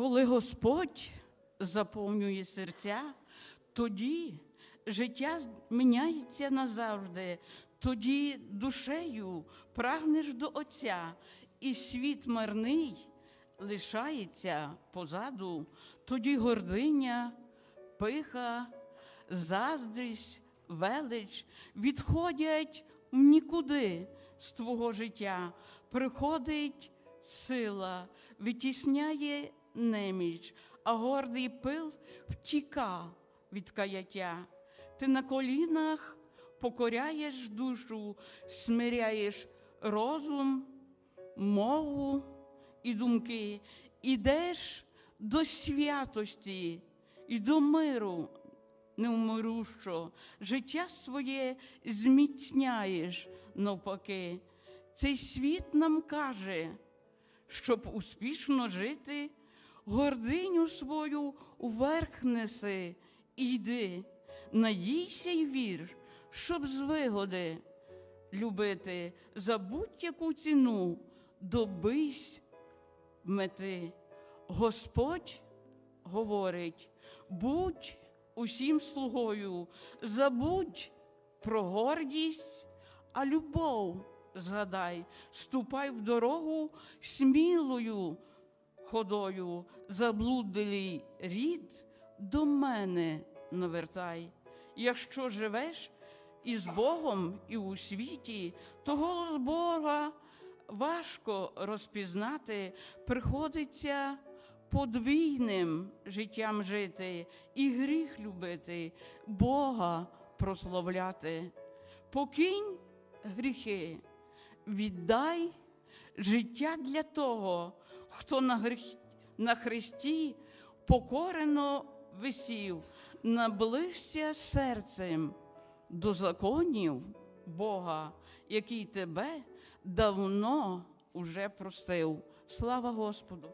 Коли Господь заповнює серця, тоді життя міняється назавжди, тоді душею прагнеш до Отця, і світ марний лишається позаду, тоді гординя, пиха, заздрість, велич відходять в нікуди з твого життя. Приходить сила, витісняє неміч, а гордий пил втіка від каяття. Ти на колінах покоряєш душу, смиряєш розум, мову і думки, ідеш до святості і до миру невмирущого, життя своє зміцняєш навпаки. Цей світ нам каже, щоб успішно жити, гординю свою уверх неси, і йди, надійся й вір, щоб з вигоди любити за будь-яку ціну добись мети. Господь говорить: будь усім слугою, забудь про гордість, а любов згадай, ступай в дорогу смілою ходою, заблудлий рід до мене навертай. Якщо живеш із Богом і у світі, то голос Бога важко розпізнати, приходиться подвійним життям жити і гріх любити, Бога прославляти. Покинь гріхи, віддай життя для того, хто на, грі... на хресті покорено висів, наближся серцем до законів Бога, який тебе давно уже простив. Слава Господу!